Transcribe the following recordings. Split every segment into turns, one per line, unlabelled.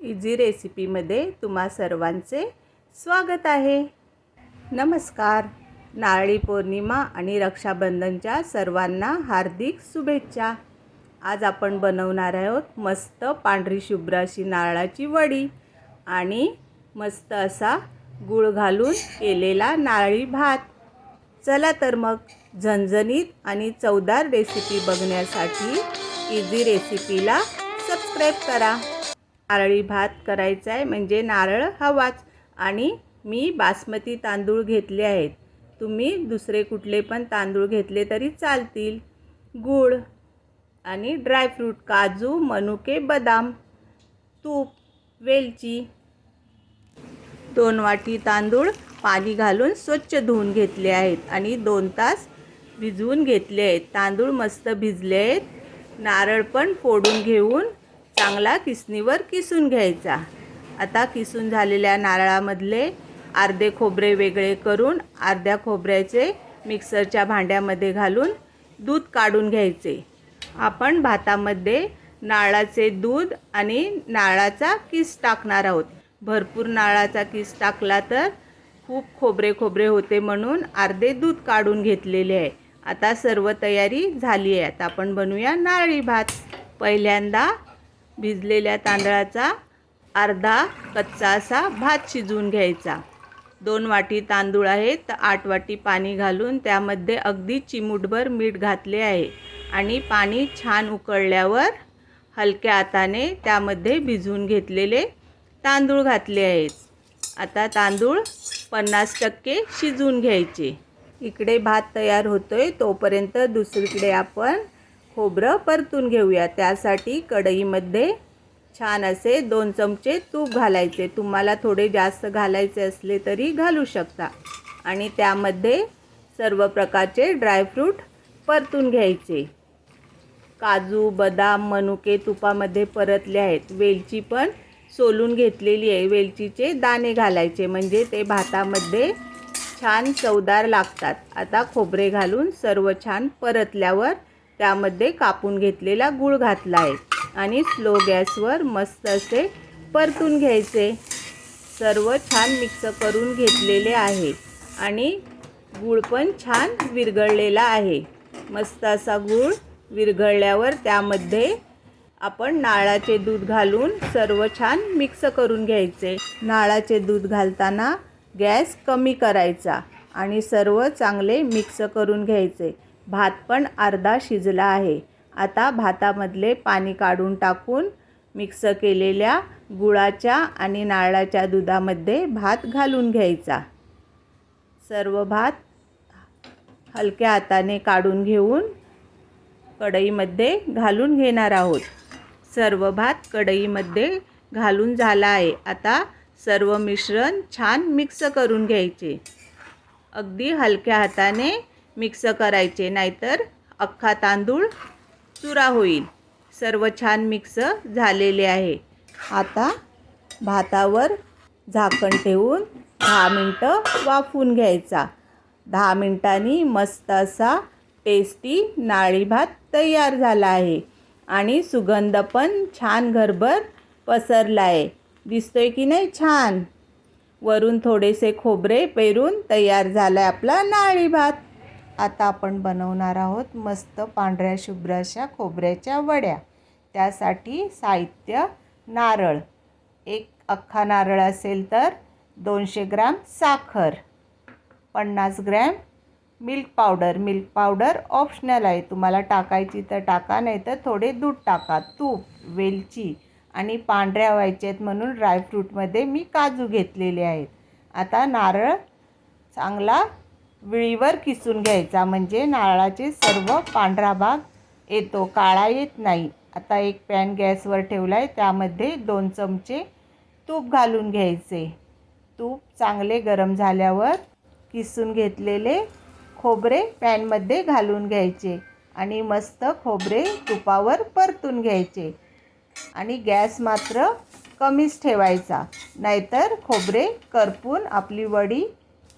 Easy रेसिपीमध्ये तुम्हा सर्वांचे स्वागत आहे. नमस्कार. नारळी पौर्णिमा आणि रक्षाबंधनच्या सर्वांना हार्दिक शुभेच्छा. आज आपण बनवणार आहोत मस्त पांढरी शुभ्र अशी नारळाची वडी आणि मस्त असा गूळ घालून केलेला नारळी भात. चला तर मग झणझणीत आणि चवदार रेसिपी बघण्यासाठी इझी रेसिपीला सबस्क्राईब करा. नारळी भात करायचा आहे म्हणजे नारळ हवाच आणि मी बासमती तांदूळ घेतले आहेत. तुम्ही दुसरे कुठले पण तांदूळ घेतले तरी चालतील. गूळ आणि ड्रायफ्रूट काजू मनुके बदाम तूप वेलची. दोन वाटी तांदूळ पाणी घालून स्वच्छ धुवून घेतले आहेत आणि दोन तास भिजवून घेतले आहेत. तांदूळ मस्त भिजले आहेत. नारळ पण फोडून घेऊन चांगला किसणीवर किसून घ्यायचा. आता किसून झालेल्या नारळामधले अर्धे खोबरे वेगळे करून अर्ध्या खोबऱ्याचे मिक्सरच्या भांड्यामध्ये घालून दूध काढून घ्यायचे. आपण भातामध्ये नारळाचे दूध आणि नारळाचा किस टाकणार आहोत. भरपूर नारळाचा किस टाकला तर खूप खोबरे खोबरे होते म्हणून अर्धे दूध काढून घेतलेले आहे. आता सर्व तयारी झाली आहे. आता आपण बनवूया नारळी भात. पहिल्यांदा भिजलेल्या तांदळाचा अर्धा कच्चा असा भात शिजवून घ्यायचा. दोन वाटी तांदूळ आहेत तर आठ वाटी पाणी घालून त्यामध्ये अगदी चिमूटभर मीठ घातले आहे आणि पाणी छान उकळल्यावर हलक्या हाताने त्यामध्ये भिजवून घेतलेले तांदूळ घातले आहेत. आता तांदूळ पन्नास टक्के शिजवून घ्यायचे. इकडे भात तयार होतोय तोपर्यंत दुसरीकडे आपण खोबरं परतून घेऊया. त्यासाठी कढईमध्ये छान असे दोन चमचे तूप घालायचे. तुम्हाला थोडे जास्त घालायचे असले तरी घालू शकता. आणि त्यामध्ये सर्व प्रकारचे ड्रायफ्रूट परतून घ्यायचे. काजू बदाम मनुके तुपामध्ये परतले आहेत. वेलची पण सोलून घेतलेली आहे. वेलचीचे दाणे घालायचे. म्हणजे ते भातामध्ये छान चवदार लागतात. आता खोबरे घालून सर्व छान परतल्यावर त्यामध्ये कापून घेतलेला गूळ घातला आहे आणि स्लो गॅसवर मस्त असे परतून घ्यायचे. सर्व छान मिक्स करून घेतलेले आहे आणि गूळ पण छान विरघळलेला आहे. मस्त असा गूळ विरघळल्यावर त्यामध्ये आपण नाळाचे दूध घालून सर्व छान मिक्स करून घ्यायचे. नाळाचे दूध घालताना गॅस कमी करायचा आणि सर्व चांगले मिक्स करून घ्यायचे. भात पण अर्धा शिजला आहे. आता भातामधले पाणी काढून टाकून मिक्स केलेल्या गुळाच्या आणि नारळाच्या दुधामध्ये भात घालून घ्यायचा. सर्व भात हलक्या हाताने काढून घेऊन कढईमध्ये घालून घेणार आहोत. सर्व भात कढईमध्ये घालून झाला आहे. आता सर्व मिश्रण छान मिक्स करून घ्यायचे. अगदी हलक्या हाताने मिक्स करायचे नाहीतर अख्खा तांदूळ चुरा होईल. सर्व छान मिक्स झालेले आहे. आता भातावर झाकण ठेवून दहा मिनटं वाफवून घ्यायचा. दहा मिनटांनी मस्त असा टेस्टी नाळी भात तयार झाला आहे. आणि सुगंध पण छान घरभर पसरला आहे. दिसतोय की नाही छान? वरून थोडेसे खोबरे पेरून तयार झाला आहे आपला नाळी भात. आता आपण बनवणार आहोत मस्त पांढऱ्या शुभ्राशा खोबऱ्याच्या वड्या. त्यासाठी साहित्य नारळ. एक अख्खा नारळ असेल तर दोनशे ग्रॅम साखर. पन्नास gram milk powder. Milk powder optional आहे. तुम्हाला टाकायची तर टाका नाही तर थोडे दूध टाका. तूप वेलची आणि पांढऱ्या व्हायचे आहेत म्हणून ड्रायफ्रूटमध्ये मी काजू घेतलेले आहेत. आता नारळ चांगला विळीवर किसून घ्यायचा. म्हणजे नारळाचे सर्व पांढरा भाग येतो काळा येत नाही. आता एक पॅन गॅसवर ठेवला आहे त्यामध्ये दोन चमचे तूप घालून घ्यायचे. तूप चांगले गरम झाल्यावर किसून घेतलेले खोबरे पॅनमध्ये घालून घ्यायचे आणि मस्त खोबरे तुपावर परतून घ्यायचे. आणि गॅस मात्र कमीच ठेवायचा. नाहीतर खोबरे करपून आपली वडी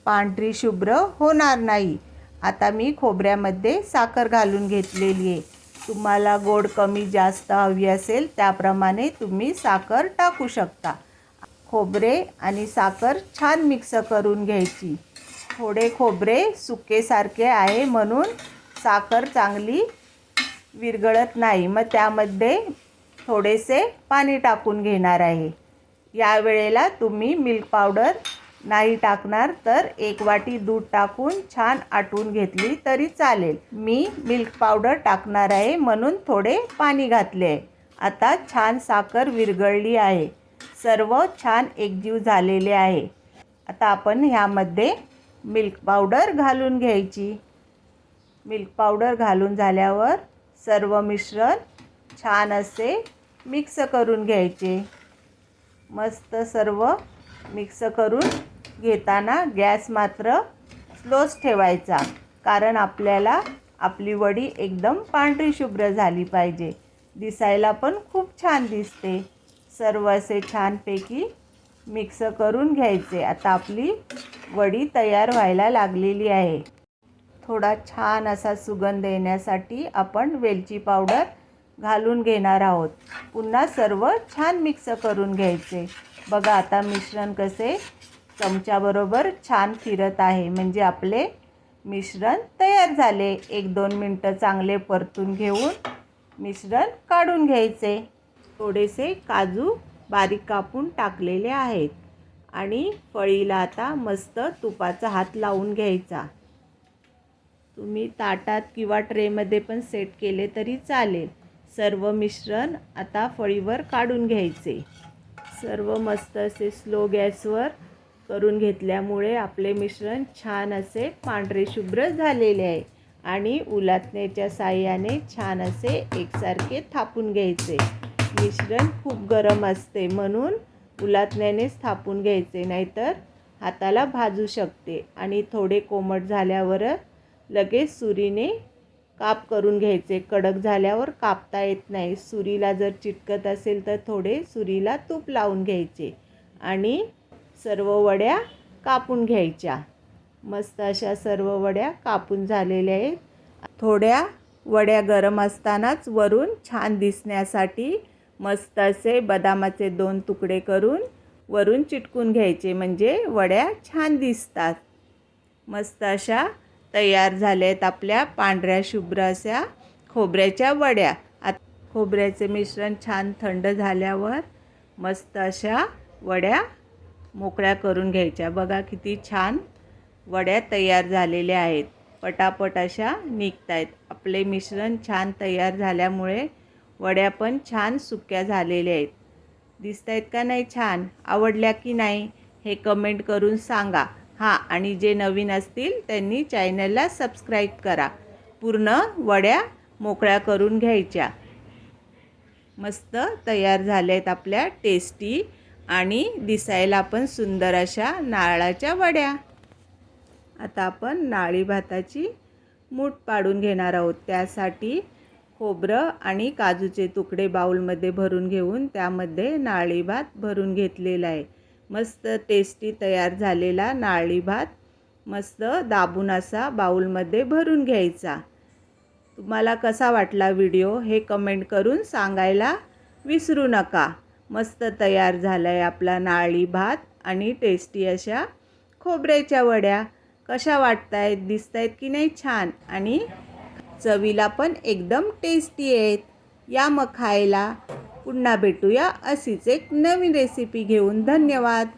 पांढरी शुभ्र होणार नाही. आता मी खोबऱ्यामध्ये साखर घालून घेतलेली आहे. तुम्हाला गोड कमी जास्त हवी असेल त्याप्रमाणे तुम्ही साखर टाकू शकता. खोबरे आणि साखर छान मिक्स करून घ्यायची. थोडे खोबरे सुकेसारखे आहे म्हणून साखर चांगली विरघळत नाही. मग त्यामध्ये थोडेसे पाणी टाकून घेणार आहे. या वेळेला तुम्ही मिल्क पावडर नाही टाकणार तर एक वाटी दूध टाकून छान आटवून घेतली तरी चालेल. मी मिल्क पावडर टाकणार आहे म्हणून थोडे पाणी घातले आहे. आता छान साखर विरघळली आहे. सर्व छान एकजीव झालेले आहे. आता आपण ह्यामध्ये मिल्क पावडर घालून घ्यायची. मिल्क पावडर घालून झाल्यावर सर्व मिश्रण छान असे मिक्स करून घ्यायचे. मस्त सर्व मिक्स करून घेताना गॅस मात्र स्लोच ठेवायचा कारण आपल्याला आपली वडी एकदम पांढरी शुभ्र झाली पाहिजे. दिसायला पण खूप छान दिसते. सर्व असे छानपैकी मिक्स करून घ्यायचे. आता आपली वडी तयार व्हायला लागलेली आहे. थोडा छान असा सुगंध येण्यासाठी आपण वेलची पावडर घालून घेणार आहोत. पुन्हा सर्व छान मिक्स करून घ्यायचे. बघा आता मिश्रण कसे चमच्याबरोबर छान फिरत आहे. म्हणजे आपले मिश्रण तयार झाले. एक दोन मिनटं चांगले परतून घेऊन मिश्रण काढून घ्यायचे. थोडेसे काजू बारीक कापून टाकलेले आहेत. आणि फळीला आता मस्त तुपाचा हात लावून घ्यायचा. तुम्ही ताटात किंवा ट्रेमध्ये पण सेट केले तरी चालेल. सर्व मिश्रण आता फळीवर काढून घ्यायचे. सर्व मस्त असे स्लो गॅसवर करून घेतल्यामुळे आपले मिश्रण छान असे पांढरे शुभ्र झालेले आहे. आणि उलातण्याच्या साह्याने छान असे एकसारखे थापून घ्यायचे. मिश्रण खूप गरम असते म्हणून उलाटण्यानेच थापून घ्यायचे नाहीतर हाताला भाजू शकते. आणि थोडे कोमट झाल्यावर लगेच सुरीने काप करून घ्यायचे. कडक झाल्यावर कापता येत नाही. सुरीला जर चिटकत असेल तर थोडे सुरीला तूप लावून घ्यायचे. आणि सर्व वड्या कापून घ्यायच्या. मस्त अशा सर्व वड्या कापून झालेल्या आहेत. थोड्या वड्या गरम असतानाच वरून छान दिसण्यासाठी मस्त असे बदामाचे दोन तुकडे करून वरून चिटकून घ्यायचे म्हणजे वड्या छान दिसतात. मस्त अशा तयार झाल्या आहेत आपल्या पांढऱ्या शुभ्र अशा खोबऱ्याच्या वड्या. आत खोबऱ्याचे मिश्रण छान थंड झाल्यावर मस्त अशा वड्या मोकळ्या करून घ्यायच्या. बघा किती छान वड्या तयार झालेल्या आहेत. पटापट अशा निघत आहेत आपले मिश्रण छान तयार झाल्यामुळे वड्या पण छान सुक्या झालेल्या आहेत. दिसत आहेत का नाही छान? आवडल्या की नाही? हे कमेंट करून सांगा. हां आणि जे नवीन असतील त्यांनी चॅनलला सबस्क्राईब करा. पूर्ण वड्या मोकळ्या करून घ्यायच्या. मस्त तयार झाल्या आहेत आपल्या टेस्टी आणि दिसायला पण सुंदर अशा नारळाच्या वड्या. आता आपण नाळी भाताची मूठ पाडून घेणार आहोत. त्यासाठी खोबरं आणि काजूचे तुकडे बाऊलमध्ये भरून घेऊन त्यामध्ये नाळी भात भरून घेतलेला आहे. मस्त टेस्टी तयार झालेला नाळी भात मस्त दाबून असा बाऊलमध्ये भरून घ्यायचा. तुम्हाला कसा वाटला व्हिडिओ हे कमेंट करून सांगायला विसरू नका. मस्त तयार झाला आहे आपला नाळी भात आणि टेस्टी अशा खोबऱ्याच्या वड्या. कशा वाटत आहेत दिसत आहेत की नाही छान? आणि चवीला पण एकदम टेस्टी आहेत. या मग खायला पुन्हा भेटूया अशीच एक नवीन रेसिपी घेऊन. धन्यवाद!